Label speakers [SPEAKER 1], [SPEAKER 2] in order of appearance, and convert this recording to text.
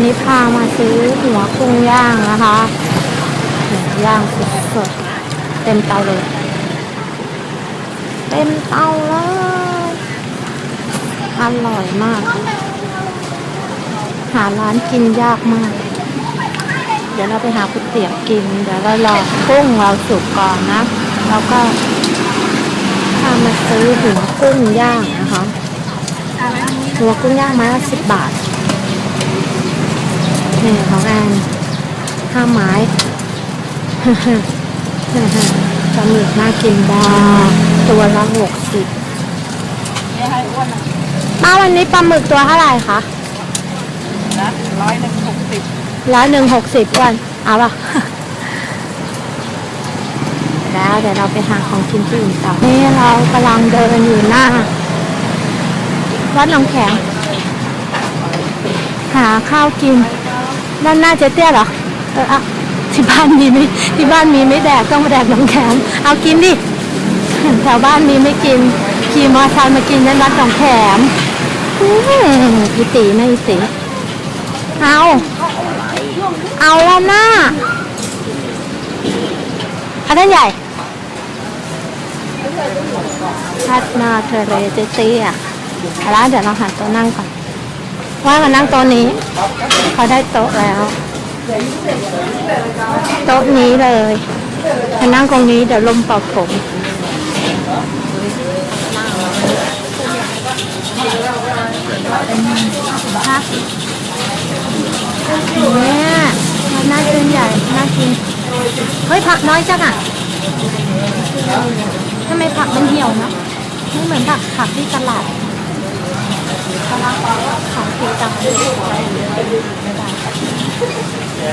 [SPEAKER 1] ันนี้พามาซื้อหัวกุ้งย่างนะคะหัวย่างสดๆเต็มเตาเลย เต็มเตาเลยอร่อยมาก หาร้านกินยากมาก เดี๋ยวเราไปหาก๋วยเตี๋ยวกิน เดี๋ยวเรารอกุ้งเราสุกก่อนนะ แล้วก็พามาซื้อหัวกุ้งย่างนะคะ หัวกุ้งย่างไม้ละสิบบาท นี่ของแอนห้าไม้ปลาหมึกน่ากินบ้าตัวละหกสิบ
[SPEAKER 2] ไม่ให้อ้วนนะ
[SPEAKER 1] ป้าวันนี้ปลาหมึกตัวเท่าไหร่คะ
[SPEAKER 2] นะร้อยหนึ่งหกสิบ
[SPEAKER 1] ร้อยหนึ่งหกสิบวันเอาป่ะแล้วเดี๋ยวเราไปหาของกินที่อื่นต่อ นี่เรากำลังเดินอยู่หน้า วัดหนองแขมหาข้าวกิน ด้านหน้าเจ๊เตี้ยเหรอเอออะที่บ้านมีไหมที่บ้านมีไม่แดกต้องมาแดกหนองแขมเอากินดิแถวบ้านมีไม่กินขี่มอเตอร์ไซค์มากินยันวัดหนองแขมอื้ออีตีนะอีตีเอาเอาแล้วหน้าอันนั้นใหญ่พัดนาเทะเลเตี้ยๆแล้วเดี๋ยวเราหาโต๊ะนั่งก่อน ว่ามานั่งโต๊ะนี้เขาได้โต๊ะแล้ว โต๊ะนี้เลยมานั่งตรงนี้เดี๋ยวลมเป่าผมเนี่ยมันน่ากินใหญ่น่ากิน เฮ้ยผักน้อยจังอะทำไมผักมันเหี่ยวเนะไม่เหมือนผักผักที่ตลาด ตลาดของสีดำ